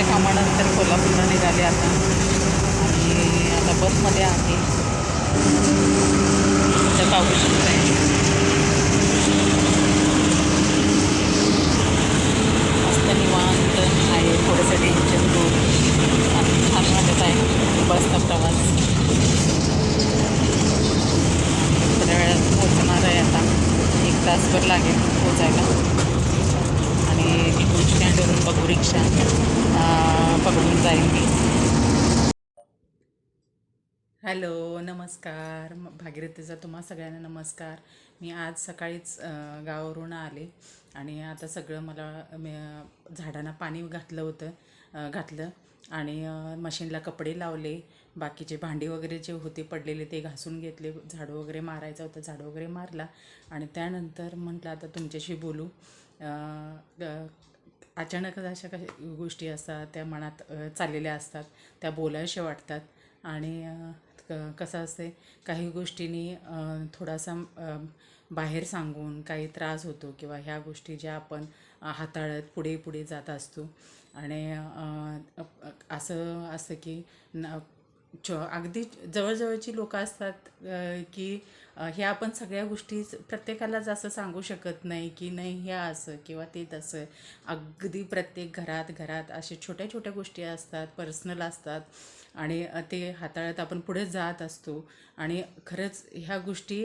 बऱ्याचशा कामानंतर कोल्हापूरला निघाले आता. आणि आता बसमध्ये आहे. तर पाहू शकताय मस्त निवांत आहे थोडंसं टेन्शन दूर आणि छान वाटत आहे बसचा प्रवास थोड्या वेळात पोचणार आहे आता एक तासभर लागेल पोचायला आणि तिथून स्टँडवरून बघू रिक्षा अं, पकडून जाईल मी हॅलो नमस्कार. म- भागीरथीचा तुम्हा सगळ्यांना नमस्कार. मी आज सकाळीच गावावरून आले आणि आता सगळं मला झाडांना पाणी घातलं होतं घातलं आणि मशीनला कपडे लावले. बाकीचे भांडी वगैरे जे होते पडलेले ते घासून घेतले. झाडू वगैरे मारायचं होतं झाडू वगैरे मारला आणि त्यानंतर म्हटलं आता तुमच्याशी बोलू. अचानकच अशा काही गोष्टी असतात त्या मनात चाललेल्या असतात त्या बोलायशा वाटतात आणि कसं असते काही गोष्टींनी थोडासा बाहेर सांगून काही त्रास होतो किंवा ह्या गोष्टी ज्या आपण हाताळत पुढे पुढे जात असतो. आणि असं असं की न च अगदी जवळजवळची लोकं असतात की ह्या आपण सगळ्या गोष्टी प्रत्येकालाच असं सांगू शकत नाही की नाही हे असं किंवा ते तसं. अगदी प्रत्येक घरात घरात असे छोट्या छोट्या गोष्टी असतात पर्सनल असतात आणि ते हाताळत आपण पुढे जात असतो. आणि खरंच ह्या गोष्टी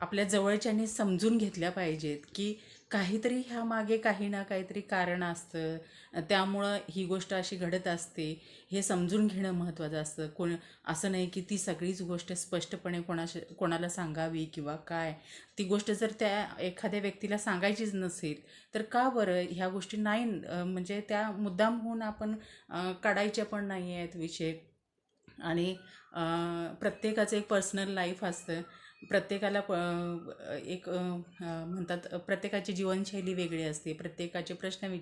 आपल्या जवळच्यानी समजून घेतल्या पाहिजेत की काहीतरी ह्या मागे काही ना काहीतरी कारण असतं. त्यामुळं ही गोष्ट अशी घडत असते. हे समजून घेणं महत्त्वाचं असतं. कोण असं नाही की ती सगळीच गोष्ट स्पष्टपणे कोणाशी कोणाला सांगावी किंवा काय. ती गोष्ट जर त्या एखाद्या व्यक्तीला सांगायचीच नसेल तर का बरं ह्या गोष्टी नाही म्हणजे त्या मुद्दाम होऊन आपण काढायच्या पण नाही आहेत विषय. आणि प्रत्येकाचं एक पर्सनल लाईफ असतं. प्रत्येकाला प एक म्हणतात प्रत्येकाची जीवनशैली वेगळी असते. प्रत्येकाचे प्रश्न वि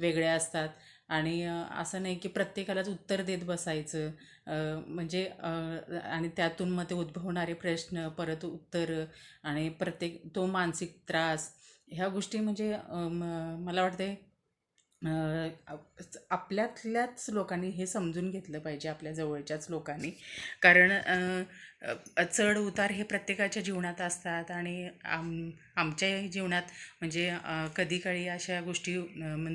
वेगळे असतात. आणि असं नाही की प्रत्येकालाच उत्तर देत बसायचं. म्हणजे आणि त्यातून मग ते उद्भवणारे प्रश्न परत उत्तर आणि प्रत्येक तो मानसिक त्रास. ह्या गोष्टी म्हणजे मला वाटते आपल्यातल्याच लोकांनी हे समजून घेतलं पाहिजे आपल्या जवळच्याच लोकांनी. कारण चढ उतार हे प्रत्येकाच्या जीवनात असतात आणि आम आमच्याही जीवनात म्हणजे कधी काळी अशा गोष्टी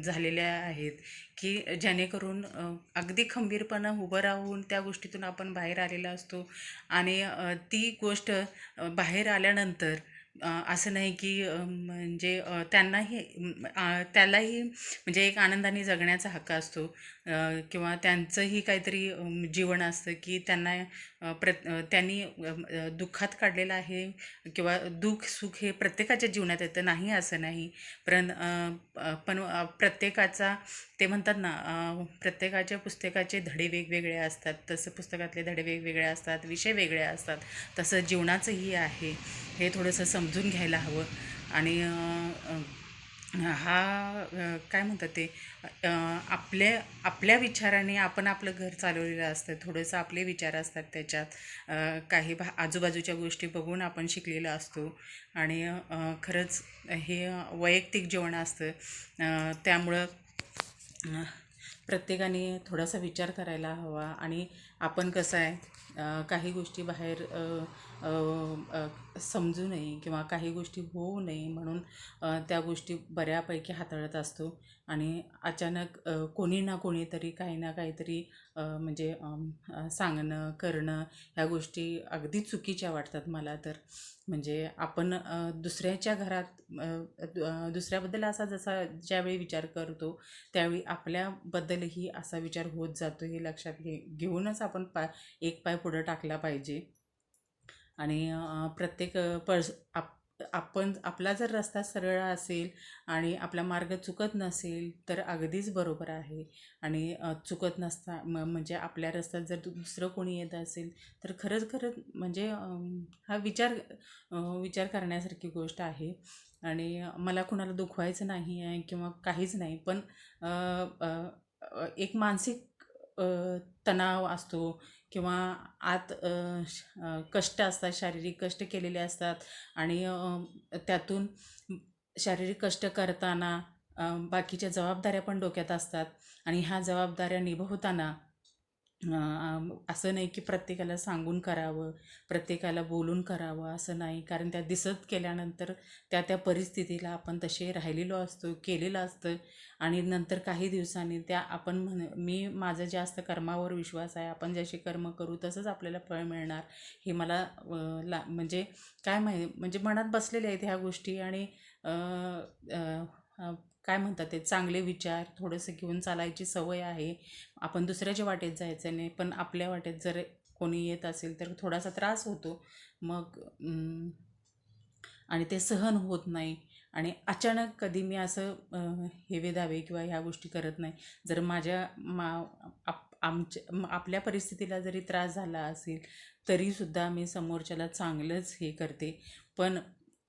झालेल्या आहेत की जेणेकरून अगदी खंबीरपणा उभं राहून त्या गोष्टीतून आपण बाहेर आलेला असतो आणि ती गोष्ट बाहेर आल्यानंतर असं नाही की म्हणजे त्यांनाही त्यालाही म्हणजे एक आनंदाने जगण्याचा हक्क असतो. किंवा त्यांचंही काहीतरी जीवन असतं की त्यांना प्रत प्र त्यांनी दुःखात काढलेलं आहे किंवा दुःख सुख हे प्रत्येकाच्या जीवनात येतं. नाही असं नाही. पण पण प्रत्येकाचा ते म्हणतात ना प्रत्येकाच्या पुस्तकाचे धडे वेगवेगळे असतात. तसं पुस्तकातले धडे वेगवेगळे असतात विषय वेगळे असतात. तसं जीवनाचंही आहे. हे थोडंसं समजून घ्यायला हवं. आणि हा काय म्हणतात ते आपल्या आपल्या विचाराने आपण आपलं घर चालवलेलं असतं. थोडंसं आपले विचार असतात त्याच्यात. काही भा आजूबाजूच्या गोष्टी बघून आपण शिकलेलं असतो. आणि खरंच हे वैयक्तिक जेवण असतं. त्यामुळं प्रत्येकाने थोडासा विचार करायला हवा. आणि आपण कसं आहे काही गोष्टी बाहेर समजू नये किंवा काही गोष्टी होऊ नये म्हणून त्या गोष्टी बऱ्यापैकी हाताळत असतो. आणि अचानक कोणी ना कोणीतरी काही ना काहीतरी म्हणजे सांगणं करणं ह्या गोष्टी अगदी चुकीच्या वाटतात मला तर. म्हणजे आपण दुसऱ्याच्या घरात दुसऱ्याबद्दल असा जसा ज्यावेळी विचार करतो त्यावेळी आपल्याबद्दलही असा विचार होत जातो हे लक्षात घे घेऊनच आपण पा एक पाय पुढं टाकला पाहिजे. आणि प्रत्येक पर्स आप आपण आपला जर रस्ता सरळ असेल आणि आपला मार्ग चुकत नसेल तर अगदीच बरोबर आहे. आणि चुकत नसता म म्हणजे आपल्या रस्त्यात जर दुसरं कोणी येत असेल तर खरंच खरंच म्हणजे हा विचार विचार करण्यासारखी गोष्ट आहे. आणि मला कुणाला दुखवायचं नाही आहे किंवा काहीच नाही पण एक मानसिक तणाव असतो किंवा आत श- कष्ट असतात शारीरिक कष्ट केलेले असतात आणि त्यातून शारीरिक कष्ट करताना बाकीच्या जबाबदाऱ्या पण डोक्यात असतात आणि ह्या जबाबदाऱ्या निभवताना असं नाही की प्रत्येकाला सांगून करावं प्रत्येकाला बोलून करावं असं नाही. कारण त्या दिसत केल्यानंतर त्या त्या परिस्थितीला आपण तसे राहिलेलो असतो केलेलं असतं. आणि नंतर काही दिवसांनी त्या आपण म्हण मी माझं जास्त कर्मावर विश्वास आहे आपण जसे कर्म करू तसंच आपल्याला फळ मिळणार. हे मला ला म्हणजे काय माहिती म्हणजे मनात बसलेले आहेत ह्या गोष्टी. आणि काय म्हणतात ते चांगले विचार थोडंसं घेऊन चालायची सवय आहे. आपण दुसऱ्याच्या वाटेत जायचं नाही पण आपल्या वाटेत जर कोणी येत असेल तर थोडासा त्रास होतो. मग आणि ते सहन होत नाही. आणि अचानक कधी मी असं हेवे दावे किंवा ह्या गोष्टी करत नाही. जर माझ्या मा आप आमच्या आपल्या परिस्थितीला जरी त्रास झाला असेल तरीसुद्धा मी समोरच्याला चांगलंच हे करते. पण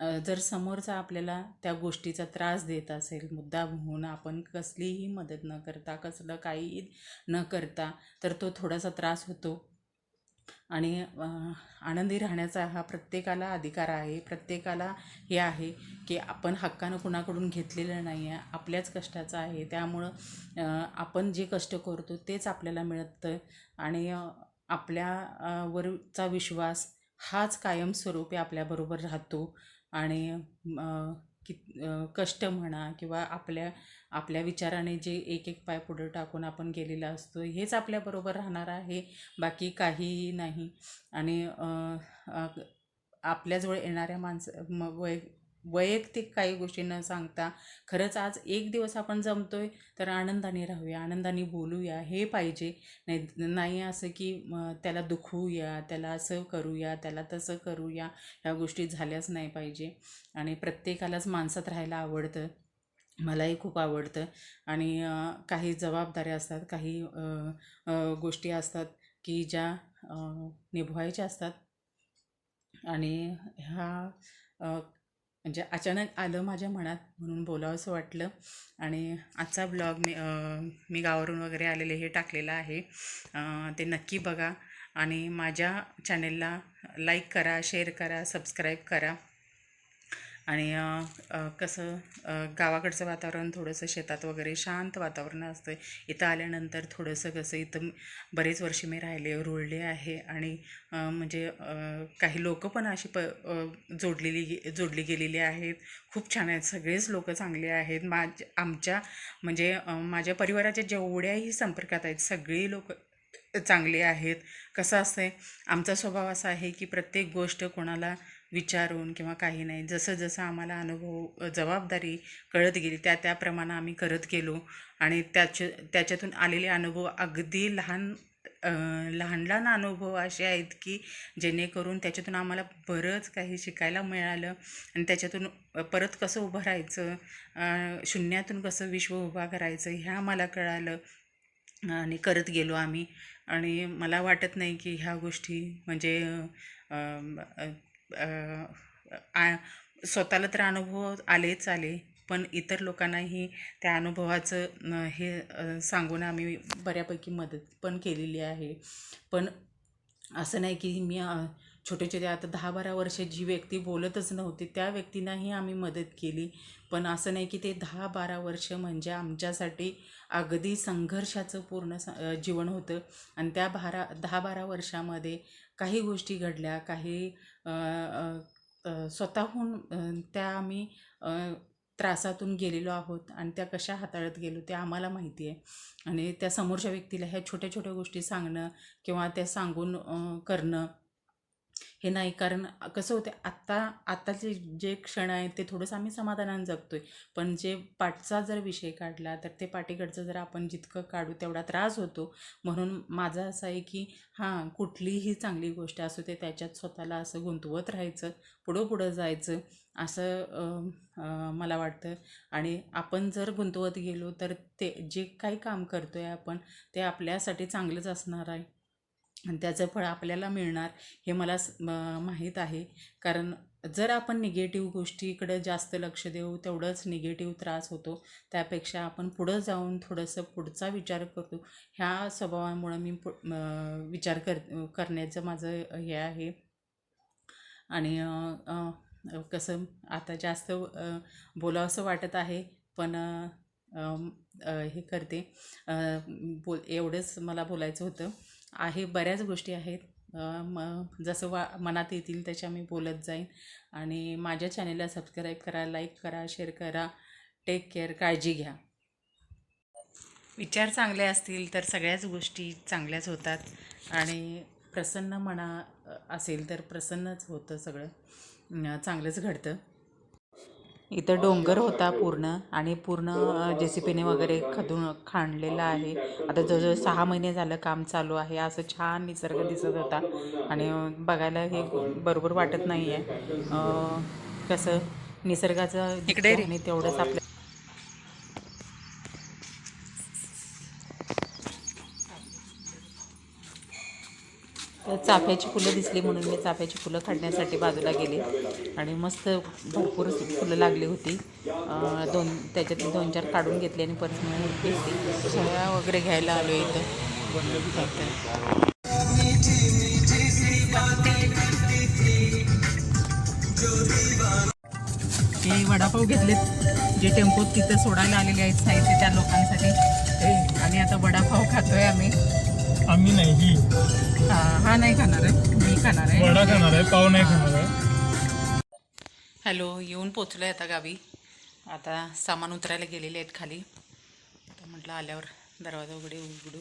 जर समोरचा आपल्याला त्या गोष्टीचा त्रास देत असेल मुद्दा होऊन आपण कसलीही मदत न करता कसलं काही न करता तर तो थोडासा त्रास होतो. आणि आनंदी राहण्याचा हा प्रत्येकाला अधिकार आहे. प्रत्येकाला हे आहे की आपण हक्कानं कुणाकडून घेतलेलं नाही आहे आपल्याच कष्टाचं आहे. त्यामुळं आपण जे कष्ट करतो तेच आपल्याला मिळतं आणि आपल्यावरचा विश्वास हाच कायमस्वरूपी आपल्याबरोबर राहतो. आणि कित कि कष्ट म्हणा किंवा आपल्या आपल्या विचाराने जे एक एक पाय पुढं टाकून आपण गेलेला असतो हेच आपल्याबरोबर राहणार आहे बाकी काहीही नाही. आणि आपल्याजवळ येणाऱ्या माणसं म वय वैयक्तिक काही गोष्टी न सांगता खरंच आज एक दिवस आपण जमतो आहे तर आनंदाने राहूया आनंदाने बोलूया हे पाहिजे. नाही नाही असं की त्याला दुखवूया त्याला असं करूया त्याला तसं करूया ह्या गोष्टी झाल्याच नाही पाहिजे. आणि प्रत्येकालाच माणसात राहायला आवडतं. मलाही खूप आवडतं. आणि काही जबाबदाऱ्या असतात काही गोष्टी असतात की ज्या निभवायच्या असतात. आणि ह्या म्हणजे अचानक आलं माझ्या मनात म्हणून बोलावंसं वाटलं. आणि आजचा ब्लॉग मी मी गावावरून वगैरे आलेले हे टाकलेलं आहे. ते नक्की बघा. आणि माझ्या चॅनेलला लाईक करा शेअर करा सबस्क्राईब करा. आणि कसं गावाकडचं वातावरण थोडंसं शेतात वगैरे शांत वातावरण असतं इथं आल्यानंतर थोडंसं कसं इथं बरेच वर्ष मी राहिले रुळले आहे आणि म्हणजे काही लोक पण अशी प जोडलेली गे- जोडली गेलेली आहेत. खूप छान आहेत. सगळेच लोक चांगले आहेत. माझ आमच्या म्हणजे माझ्या परिवाराच्या जेवढ्याही संपर्कात आहेत सगळी लोक चांगली आहेत. कसं असतंय आमचा स्वभाव असा आहे की प्रत्येक गोष्ट कोणाला विचारून किंवा काही नाही. जसं जसं आम्हाला अनुभव जबाबदारी कळत गेली त्या त्याप्रमाणे आम्ही करत गेलो. आणि त्याच्या त्याच्यातून आलेले अनुभव अगदी लहान लहान लहान अनुभव असे आहेत की जेणेकरून त्याच्यातून आम्हाला बरंच काही शिकायला मिळालं. आणि त्याच्यातून परत कसं उभं राहायचं शून्यातून कसं विश्व उभा करायचं हे आम्हाला कळालं. आणि करत गेलो आम्ही. आणि मला वाटत नाही की ह्या गोष्टी म्हणजे आ- स्वतःला तर अनुभव आलेच आले पण इतर लोकांनाही त्या अनुभवाचं हे सांगून आम्ही बऱ्यापैकी मदत पण केलेली आहे. पण असं नाही की मी छोटे छोटे आता दहा बारा वर्ष जी व्यक्ती बोलतच नव्हती त्या व्यक्तींनाही आम्ही मदत केली. पण असं नाही की ते दहा बारा वर्ष म्हणजे आमच्यासाठी अगदी संघर्षाचं पूर्ण स जीवन होतं. आणि त्या बारा दहा बारा वर्षामध्ये काही गोष्टी घडल्या काही स्वतःहून त्या आम्ही त्रासातून गेलेलो आहोत आणि त्या कशा हाताळत गेलो ते आम्हाला माहिती आहे. आणि त्या समोरच्या व्यक्तीला ह्या छोट्या छोट्या गोष्टी सांगणं किंवा त्या सांगून करणं हे नाही. कारण कसं होते आत्ता आत्ताचे जे क्षण आहेत ते थोडंसं आम्ही समाधानाने जगतोय. पण जे पाठचा जर विषय काढला तर ते पाठीकडचं जर आपण जितकं काढू तेवढा त्रास होतो. म्हणून माझं असं आहे की हां कुठलीही चांगली गोष्ट असू ते त्याच्यात स्वतःला असं गुंतवत राहायचं पुढं पुढं जायचं असं मला वाटतं. आणि आपण जर गुंतवत गेलो तर ते जे काही काम करतो आहे आपण ते आपल्यासाठी चांगलंच असणार आहे. आणि त्याचं फळ आपल्याला मिळणार हे मला स- म- माहीत आहे. कारण जर आपण निगेटिव्ह गोष्टीकडं जास्त लक्ष देऊ तेवढंच निगेटिव्ह त्रास होतो. त्यापेक्षा आपण पुढं जाऊन थोडंसं पुढचा विचार करतो. ह्या स्वभावामुळं मी पु विचार कर करण्याचं माझं हे आहे. आणि कसं आता जास्त बोलावं बोलावंसं वाटत आहे पण हे करते. बोल एवढंच मला बोलायचं होतं. आहे बऱ्याच गोष्टी आहेत. म जसं वा मनात येतील त्याच्या मी बोलत जाईन. आणि माझ्या चॅनेलला सबस्क्राईब करा लाईक करा शेअर करा. टेक केअर काळजी घ्या. विचार चांगले असतील तर सगळ्याच गोष्टी चांगल्याच होतात. आणि प्रसन्न मना असेल तर प्रसन्नच होतं सगळं. चांगलंच घडतं. इथं डोंगर होता पूर्ण आणि पूर्ण जे सी पीने वगैरे खदून खाणलेलं आहे. आता जवळजवळ सहा महिने झालं काम चालू आहे. असं छान निसर्ग दिसत होता. आणि बघायला हे बरोबर वाटत नाही आहे कसं निसर्गाचं आणि तेवढंच आपल्या चाफ्याची फुलं दिसली म्हणून मी चाफ्याची फुलं काढण्यासाठी बाजूला गेले. आणि मस्त भरपूर फुलं लागली होती. दोन त्याच्यातली दोन चार काढून घेतली आणि परत मी घेतली सोया वगैरे घ्यायला आलो इथं. हे वडापाव घेतलेत. जे टेम्पोत तिथं सोडायला आलेले आहेत साहित्य त्या लोकांसाठी. आणि आता वडापाव खातोय आम्ही. आम्ही नाही. ही हा हा नाही खाणार आहे. मी खाणार आहे. वडा खाणार आहे पाव नाही खाणार आहे. हॅलो येऊन पोचलो आहे आता गावी. आता सामान उतरायला गेलेले आहेत खाली. तर म्हटलं आल्यावर दरवाजा उघडे उघडू.